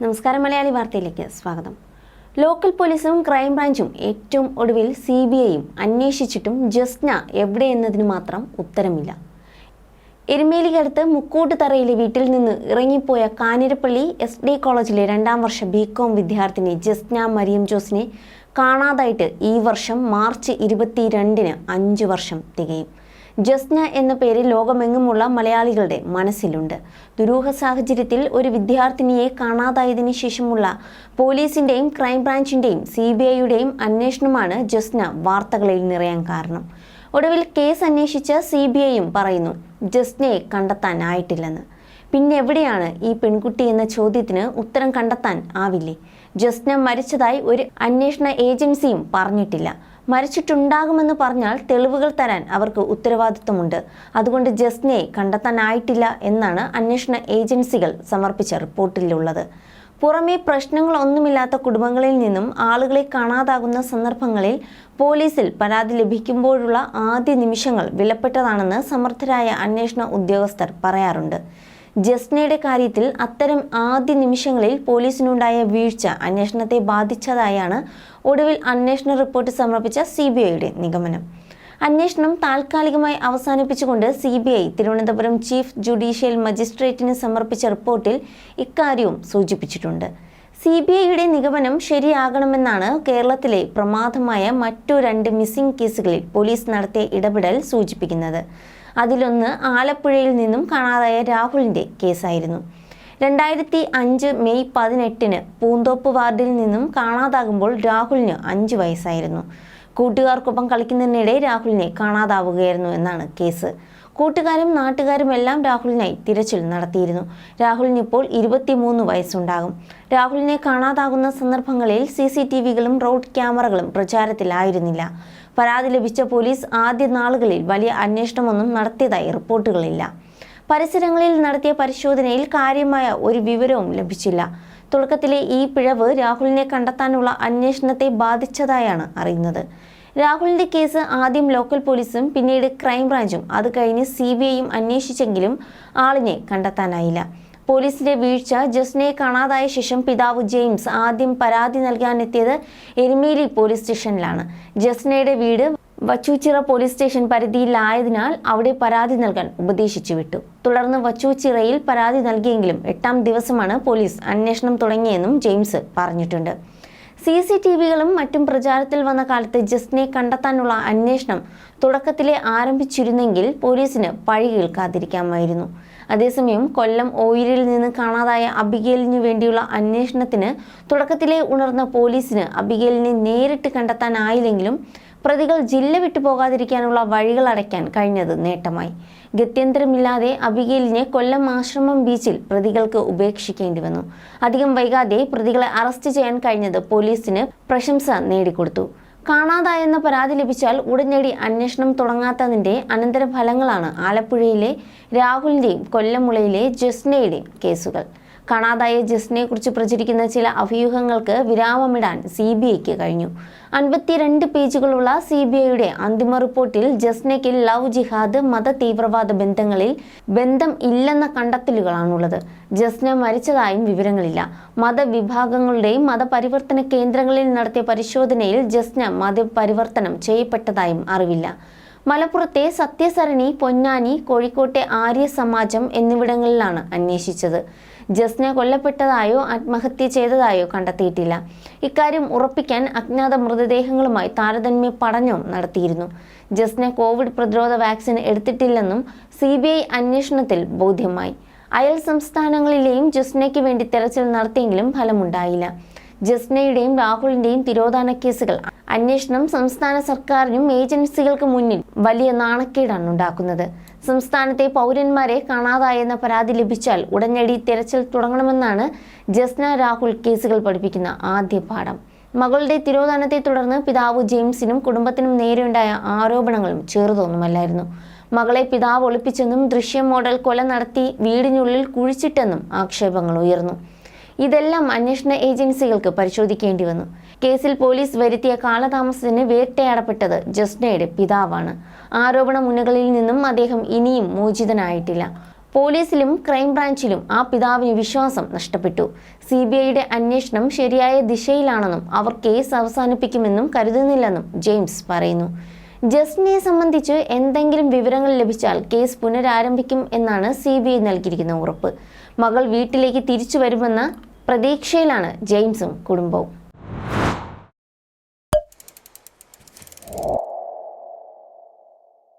നമസ്കാരം മലയാളി വാർത്തയിലേക്ക് സ്വാഗതം. ലോക്കൽ പോലീസും ക്രൈംബ്രാഞ്ചും ഏറ്റവും ഒടുവിൽ സി ബി ഐയും അന്വേഷിച്ചിട്ടും ജസ്ന എവിടെയെന്നതിന് മാത്രം ഉത്തരമില്ല. എരുമേലിക്കടുത്ത് മുക്കൂട്ടുതറയിലെ വീട്ടിൽ നിന്ന് ഇറങ്ങിപ്പോയ കാഞ്ഞിരപ്പള്ളി എസ് ഡി കോളേജിലെ രണ്ടാം വർഷ ബി കോം വിദ്യാർത്ഥിനി ജസ്ന മരിയം ജോസിനെ കാണാതായിട്ട് ഈ വർഷം മാർച്ച് ഇരുപത്തിരണ്ടിന് അഞ്ച് വർഷം തികയും. ജസ്ന എന്ന പേര് ലോകമെങ്ങുമുള്ള മലയാളികളുടെ മനസ്സിലുണ്ട്. ദുരൂഹ സാഹചര്യത്തിൽ ഒരു വിദ്യാർത്ഥിനിയെ കാണാതായതിനു ശേഷമുള്ള പോലീസിന്റെയും ക്രൈംബ്രാഞ്ചിന്റെയും സി ബി ഐയുടെയും അന്വേഷണമാണ് ജസ്ന വാർത്തകളിൽ നിറയാൻ കാരണം. ഒടുവിൽ കേസ് അന്വേഷിച്ച സി ബി ഐയും പറയുന്നു ജസ്നയെ കണ്ടെത്താനായിട്ടില്ലെന്ന്. പിന്നെ എവിടെയാണ് ഈ പെൺകുട്ടി എന്ന ചോദ്യത്തിന് ഉത്തരം കണ്ടെത്താൻ ആവില്ലേ? ജസ്ന മരിച്ചതായി ഒരു അന്വേഷണ ഏജൻസിയും പറഞ്ഞിട്ടില്ല. മരിച്ചിട്ടുണ്ടാകുമെന്ന് പറഞ്ഞാൽ തെളിവുകൾ തരാൻ അവർക്ക് ഉത്തരവാദിത്വമുണ്ട്. അതുകൊണ്ട് ജസ്നയെ കണ്ടെത്താനായിട്ടില്ല എന്നാണ് അന്വേഷണ ഏജൻസികൾ സമർപ്പിച്ച റിപ്പോർട്ടിലുള്ളത്. പുറമെ പ്രശ്നങ്ങളൊന്നുമില്ലാത്ത കുടുംബങ്ങളിൽ നിന്നും ആളുകളെ കാണാതാകുന്ന സന്ദർഭങ്ങളിൽ പോലീസിൽ പരാതി ലഭിക്കുമ്പോഴുള്ള ആദ്യ നിമിഷങ്ങൾ വിലപ്പെട്ടതാണെന്ന് സമർത്ഥരായ അന്വേഷണ ഉദ്യോഗസ്ഥർ പറയാറുണ്ട്. ജസ്നയുടെ കാര്യത്തിൽ അത്തരം ആദ്യ നിമിഷങ്ങളിൽ പോലീസിനുണ്ടായ വീഴ്ച അന്വേഷണത്തെ ബാധിച്ചതായാണ് ഒടുവിൽ അന്വേഷണ റിപ്പോർട്ട് സമർപ്പിച്ച സി നിഗമനം. അന്വേഷണം താൽക്കാലികമായി അവസാനിപ്പിച്ചുകൊണ്ട് C B I Thiruvananthapuram chief judicial മജിസ്ട്രേറ്റിന് സമർപ്പിച്ച റിപ്പോർട്ടിൽ ഇക്കാര്യവും സൂചിപ്പിച്ചിട്ടുണ്ട്. സി ബി ഐയുടെ നിഗമനം ശരിയാകണമെന്നാണ് കേരളത്തിലെ പ്രമാദമായ മറ്റു രണ്ട് മിസ്സിംഗ് കേസുകളിൽ പോലീസ് നടത്തിയ ഇടപെടൽ സൂചിപ്പിക്കുന്നത്. അതിലൊന്ന് ആലപ്പുഴയിൽ നിന്നും കാണാതായ രാഹുലിന്റെ കേസായിരുന്നു. രണ്ടായിരത്തി അഞ്ച് മെയ് പതിനെട്ടിന് പൂന്തോപ്പ് വാർഡിൽ നിന്നും കാണാതാകുമ്പോൾ രാഹുലിന് അഞ്ച് വയസ്സായിരുന്നു. കൂട്ടുകാർക്കൊപ്പം കളിക്കുന്നതിനിടെ രാഹുലിനെ കാണാതാവുകയായിരുന്നു എന്നാണ് കേസ്. കൂട്ടുകാരും നാട്ടുകാരും എല്ലാം രാഹുലിനായി തിരച്ചിൽ നടത്തിയിരുന്നു. രാഹുലിന് ഇപ്പോൾ ഇരുപത്തിമൂന്ന് വയസ്സുണ്ടാകും. രാഹുലിനെ കാണാതാകുന്ന സന്ദർഭങ്ങളിൽ സി സി ടി വികളും റോഡ് ക്യാമറകളും പ്രചാരത്തിലായിരുന്നില്ല. പരാതി ലഭിച്ച പോലീസ് ആദ്യ നാളുകളിൽ വലിയ അന്വേഷണമൊന്നും നടത്തിയതായി റിപ്പോർട്ടുകളില്ല. പരിസരങ്ങളിൽ നടത്തിയ പരിശോധനയിൽ കാര്യമായ ഒരു വിവരവും ലഭിച്ചില്ല. തുടക്കത്തിലെ ഈ പിഴവ് രാഹുലിനെ കണ്ടെത്താനുള്ള അന്വേഷണത്തെ ബാധിച്ചതായാണ് അറിയുന്നത്. രാഹുലിന്റെ കേസ് ആദ്യം ലോക്കൽ പോലീസും പിന്നീട് ക്രൈംബ്രാഞ്ചും. അത് കഴിഞ്ഞ് സി ബി ഐയും അന്വേഷിച്ചെങ്കിലും ആളിനെ കണ്ടെത്താനായില്ല. പോലീസിന്റെ വീഴ്ച ജസ്നയെ കാണാതായ ശേഷം പിതാവ് ജെയിംസ് ആദ്യം പരാതി നൽകാനെത്തിയത് എരുമേലി പോലീസ് സ്റ്റേഷനിലാണ്. ജസ്നയുടെ വീട് വച്ചൂച്ചിറ പോലീസ് സ്റ്റേഷൻ പരിധിയിലായതിനാൽ അവിടെ പരാതി നൽകാൻ ഉപദേശിച്ചു വിട്ടു തുടർന്ന് വച്ചൂച്ചിറയിൽ പരാതി നൽകിയെങ്കിലും എട്ടാം ദിവസമാണ് പോലീസ് അന്വേഷണം തുടങ്ങിയെന്നും ജെയിംസ് പറഞ്ഞിട്ടുണ്ട്. സി സി ടി വികളും മറ്റും പ്രചാരത്തിൽ വന്ന കാലത്ത് ജസ്റ്റിനെ കണ്ടെത്താനുള്ള അന്വേഷണം തുടക്കത്തിലെ ആരംഭിച്ചിരുന്നെങ്കിൽ പോലീസിന് പഴി കേൾക്കാതിരിക്കാമായിരുന്നു. അതേസമയം കൊല്ലം ഓയിലിൽ നിന്ന് കാണാതായ അബിഗേലിനു വേണ്ടിയുള്ള അന്വേഷണത്തിന് തുടക്കത്തിലെ ഉണർന്ന പോലീസിന് അബിഗേലിനെ നേരിട്ട് കണ്ടെത്താനായില്ലെങ്കിലും പ്രതികൾ ജില്ല വിട്ടു പോകാതിരിക്കാനുള്ള വഴികൾ അടയ്ക്കാൻ കഴിഞ്ഞത് നേട്ടമായി. ഗത്യന്തരമില്ലാതെ അബിഗേലിനെ കൊല്ലം ആശ്രമം ബീച്ചിൽ പ്രതികൾക്ക് ഉപേക്ഷിക്കേണ്ടി വന്നു. അധികം വൈകാതെ പ്രതികളെ അറസ്റ്റ് ചെയ്യാൻ കഴിഞ്ഞത് പോലീസിന് പ്രശംസ നേടിക്കൊടുത്തു. കാണാതായെന്ന പരാതി ലഭിച്ചാൽ ഉടനടി അന്വേഷണം തുടങ്ങാത്തതിന്റെ അനന്തരഫലങ്ങളാണ് ആലപ്പുഴയിലെ രാഹുലിന്റെയും കൊല്ലമുളയിലെ ജസ്നയുടെയും കേസുകൾ. കാണാതായ ജസ്നയെക്കുറിച്ച് പ്രചരിക്കുന്ന ചില അഭ്യൂഹങ്ങൾക്ക് വിരാമമിടാൻ സി ബി ഐക്ക് കഴിഞ്ഞു. അൻപത്തിരണ്ട് പേജുകളുള്ള സി ബി ഐയുടെ അന്തിമ റിപ്പോർട്ടിൽ ജസ്നയ്ക്ക് ലവ് ജിഹാദ് മത തീവ്രവാദ ബന്ധങ്ങളിൽ ബന്ധം ഇല്ലെന്ന കണ്ടെത്തലുകളാണുള്ളത്. ജസ്ന മരിച്ചതായും വിവരങ്ങളില്ല. മതവിഭാഗങ്ങളുടെയും മതപരിവർത്തന കേന്ദ്രങ്ങളിൽ നടത്തിയ പരിശോധനയിൽ ജസ്ന മതപരിവർത്തനം ചെയ്യപ്പെട്ടതായും അറിവില്ല. മലപ്പുറത്തെ സത്യസരണി പൊന്നാനി കോഴിക്കോട്ടെ ആര്യ സമാജം എന്നിവിടങ്ങളിലാണ് അന്വേഷിച്ചത്. ജസ്ന കൊല്ലപ്പെട്ടതായോ ആത്മഹത്യ ചെയ്തതായോ കണ്ടെത്തിയിട്ടില്ല. ഇക്കാര്യം ഉറപ്പിക്കാൻ അജ്ഞാത മൃതദേഹങ്ങളുമായി താരതമ്യ പഠനവും നടത്തിയിരുന്നു. ജസ്ന കോവിഡ് പ്രതിരോധ വാക്സിൻ എടുത്തിട്ടില്ലെന്നും സി അന്വേഷണത്തിൽ ബോധ്യമായി. അയൽ സംസ്ഥാനങ്ങളിലെയും ജസ്നയ്ക്ക് വേണ്ടി തെരച്ചിൽ നടത്തിയെങ്കിലും ഫലമുണ്ടായില്ല. ജസ്നയുടെയും രാഹുലിന്റെയും തിരോധാന കേസുകൾ അന്വേഷണം സംസ്ഥാന സർക്കാരിനും ഏജൻസികൾക്കും മുന്നിൽ വലിയ നാണക്കേടാണ് ഉണ്ടാക്കുന്നത്. സംസ്ഥാനത്തെ പൗരന്മാരെ കാണാതായെന്ന പരാതി ലഭിച്ചാൽ ഉടനടി തിരച്ചിൽ തുടങ്ങണമെന്നാണ് ജസ്ന രാഹുൽ കേസുകൾ പഠിപ്പിക്കുന്ന ആദ്യ പാഠം. മകളുടെ തിരോധാനത്തെ തുടർന്ന് പിതാവ് ജെയിംസിനും കുടുംബത്തിനും നേരെയുണ്ടായ ആരോപണങ്ങളും ചെറുതൊന്നുമല്ലായിരുന്നു. മകളെ പിതാവ് ഒളിപ്പിച്ചെന്നും ദൃശ്യം മോഡൽ കൊല നടത്തി വീടിനുള്ളിൽ കുഴിച്ചിട്ടെന്നും ആക്ഷേപങ്ങൾ ഉയർന്നു. ഇതെല്ലാം അന്വേഷണ ഏജൻസികൾക്ക് പരിശോധിക്കേണ്ടി വന്നു. കേസിൽ പോലീസ് വരുത്തിയ കാലതാമസത്തിന് വേട്ടയാടപ്പെട്ടത് ജസ്നയുടെ പിതാവാണ്. ആരോപണ മുനകളിൽ നിന്നും അദ്ദേഹം ഇനിയും മോചിതനായിട്ടില്ല. പോലീസിലും ക്രൈംബ്രാഞ്ചിലും ആ പിതാവിന് വിശ്വാസം നഷ്ടപ്പെട്ടു. സി ബി ഐയുടെ അന്വേഷണം ശരിയായ ദിശയിലാണെന്നും അവർ കേസ് അവസാനിപ്പിക്കുമെന്നും കരുതുന്നില്ലെന്നും ജെയിംസ് പറയുന്നു. ജസ്റ്റിനെ സംബന്ധിച്ച് എന്തെങ്കിലും വിവരങ്ങൾ ലഭിച്ചാൽ കേസ് പുനരാരംഭിക്കും എന്നാണ് സി ബി ഐ നൽകിയിരിക്കുന്ന ഉറപ്പ്. മകൾ വീട്ടിലേക്ക് തിരിച്ചു വരുമെന്ന പ്രതീക്ഷയിലാണ് ജെയിംസും കുടുംബവും.